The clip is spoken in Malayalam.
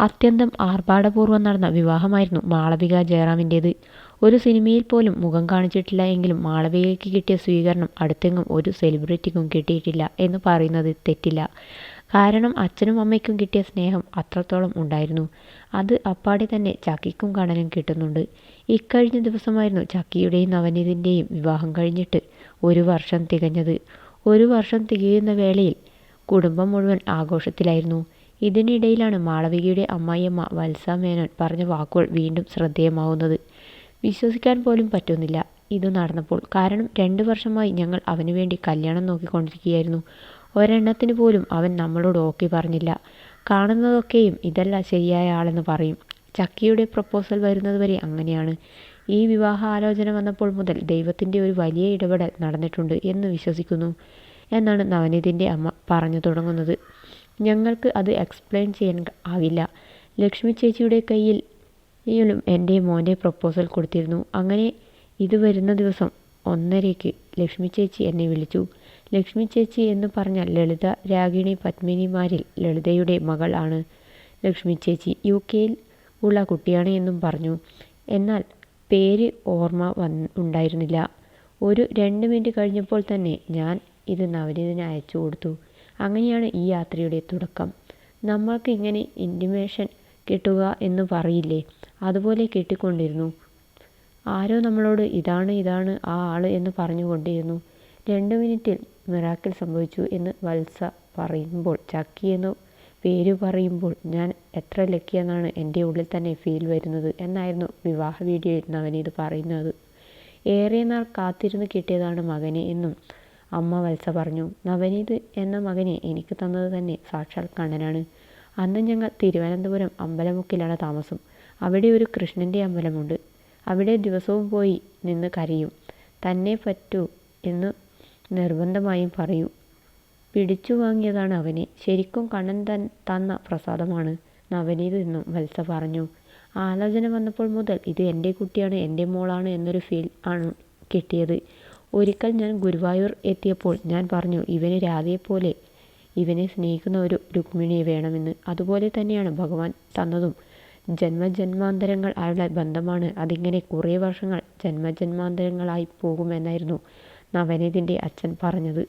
അത്യന്തം ആർഭാടപൂർവം നടന്ന വിവാഹമായിരുന്നു മാളവിക ജയറാമിന്റേത്. ഒരു സിനിമയിൽ പോലും മുഖം കാണിച്ചിട്ടില്ല എങ്കിലും മാളവികയ്ക്ക് കിട്ടിയ സ്വീകരണം അടുത്തെങ്ങും ഒരു സെലിബ്രിറ്റിക്കും കിട്ടിയിട്ടില്ല എന്ന് പറയുന്നത് തെറ്റില്ല. കാരണം അച്ഛനും അമ്മയ്ക്കും കിട്ടിയ സ്നേഹം അത്രത്തോളം ഉണ്ടായിരുന്നു. അത് അപ്പാടെ തന്നെ ചക്കിക്കും കണ്ണനും കിട്ടുന്നുണ്ട്. ഇക്കഴിഞ്ഞ ദിവസമായിരുന്നു ചക്കിയുടെയും നവനീതിന്റെയും വിവാഹം കഴിഞ്ഞിട്ട് ഒരു വർഷം തികഞ്ഞത്. ഒരു വർഷം തികയുന്ന വേളയിൽ കുടുംബം മുഴുവൻ ആഘോഷത്തിലായിരുന്നു. ഇതിനിടയിലാണ് മാളവികയുടെ അമ്മായിയമ്മ വത്സ മേനോൻ പറഞ്ഞ വാക്കുകൾ വീണ്ടും ശ്രദ്ധേയമാവുന്നത്. വിശ്വസിക്കാൻ പോലും പറ്റുന്നില്ല ഇത് നടന്നപ്പോൾ. കാരണം രണ്ട് വർഷമായി ഞങ്ങൾ അവന് വേണ്ടി കല്യാണം നോക്കിക്കൊണ്ടിരിക്കുകയായിരുന്നു. ഒരെണ്ണത്തിന് പോലും അവൻ നമ്മളോട് ഓക്കെ പറഞ്ഞില്ല. കാണുന്നതൊക്കെയും ഇതല്ല ശരിയായ ആളെന്ന് പറയും. ചക്കിയുടെ പ്രപ്പോസൽ വരുന്നത് വരെ അങ്ങനെയാണ്. ഈ വിവാഹ ആലോചന വന്നപ്പോൾ മുതൽ ദൈവത്തിന്റെ ഒരു വലിയ ഇടപെടൽ നടന്നിട്ടുണ്ട് എന്ന് വിശ്വസിക്കുന്നു എന്നാണ് നവനീതിന്റെ അമ്മ പറഞ്ഞു തുടങ്ങുന്നത്. ഞങ്ങൾക്ക് അത് എക്സ്പ്ലെയിൻ ചെയ്യാൻ ആവില്ല ലക്ഷ്മി ചേച്ചിയുടെ കയ്യിൽ ഇയാളും എന്റെ മോന്റെ പ്രപ്പോസൽ കൊടുത്തിരുന്നു. അങ്ങനെ ഇത് വരുന്ന ദിവസം ഒന്നരയ്ക്ക് ലക്ഷ്മി ചേച്ചി എന്നെ വിളിച്ചു. ലക്ഷ്മി ചേച്ചി എന്ന് പറഞ്ഞ ലളിത രാഗിണി പത്മിനിമാരിൽ ലളിതയുടെ മകൾ ആണ് ലക്ഷ്മി ചേച്ചി. യു കെയിൽ ഉള്ള കുട്ടിയാണ് എന്നും പറഞ്ഞു. എന്നാൽ പേര് ഓർമ്മ ഉണ്ടായിരുന്നില്ല. ഒരു രണ്ട് മിനിറ്റ് കഴിഞ്ഞപ്പോൾ തന്നെ ഞാൻ ഇത് നവനീതിന് അയച്ചു കൊടുത്തു. അങ്ങനെയാണ് ഈ യാത്രയുടെ തുടക്കം. നമ്മൾക്ക് ഇങ്ങനെ ഇന്റിമേഷൻ കിട്ടുക എന്ന് പറയില്ലേ, അതുപോലെ കിട്ടിക്കൊണ്ടിരുന്നു. ആരോ നമ്മളോട് ഇതാണ് ഇതാണ് ആ ആൾ എന്ന് പറഞ്ഞുകൊണ്ടിരുന്നു. രണ്ട് മിനിറ്റിൽ മിറാക്കിൾ സംഭവിച്ചു എന്ന് വത്സ പറയുമ്പോൾ ചക്കി എന്ന് പേര് പറയുമ്പോൾ ഞാൻ എത്ര ലക്കി എന്നാണ് എന്റെ ഉള്ളിൽ തന്നെ ഫീൽ വരുന്നത് എന്നായിരുന്നു വിവാഹ വീഡിയോയിൽ നവനീത് പറയുന്നത്. ഏറെ നാൾ കാത്തിരുന്ന് കിട്ടിയതാണ് മകനെ എന്നും അമ്മ വത്സ പറഞ്ഞു. നവനീത് എന്ന മകനെ എനിക്ക് തന്നത് തന്നെ സാക്ഷാൽ കണ്ണനാണ്. അന്ന് ഞങ്ങൾ തിരുവനന്തപുരം അമ്പലമുക്കിലാണ് താമസം. അവിടെ ഒരു കൃഷ്ണന്റെ അമ്പലമുണ്ട്. അവിടെ ദിവസവും പോയി നിന്ന് കരയും. തന്നെ പറ്റൂ എന്ന് നിർബന്ധമായും പറയൂ പിടിച്ചു വാങ്ങിയതാണ് അവനെ. ശരിക്കും കണ്ണൻ തൻ തന്ന പ്രസാദമാണ് നവനീത് എന്നും വത്സ പറഞ്ഞു. ആലോചന വന്നപ്പോൾ മുതൽ ഇത് എന്റെ കുട്ടിയാണ് എന്റെ മോളാണ് എന്നൊരു ഫീൽ ആണ് കിട്ടിയത്. ഒരിക്കൽ ഞാൻ ഗുരുവായൂർ എത്തിയപ്പോൾ ഞാൻ പറഞ്ഞു ഇവന് രാധയെപ്പോലെ ഇവനെ സ്നേഹിക്കുന്ന ഒരു രുക്മിണിയെ വേണമെന്ന്. അതുപോലെ തന്നെയാണ് ഭഗവാൻ തന്നതും. ജന്മജന്മാന്തരങ്ങൾ ആയുള്ള ബന്ധമാണ്. അതിങ്ങനെ കുറേ വർഷങ്ങൾ ജന്മജന്മാന്തരങ്ങളായി പോകുമെന്നായിരുന്നു നവനീതിന്റെ അച്ഛൻ പറഞ്ഞത്.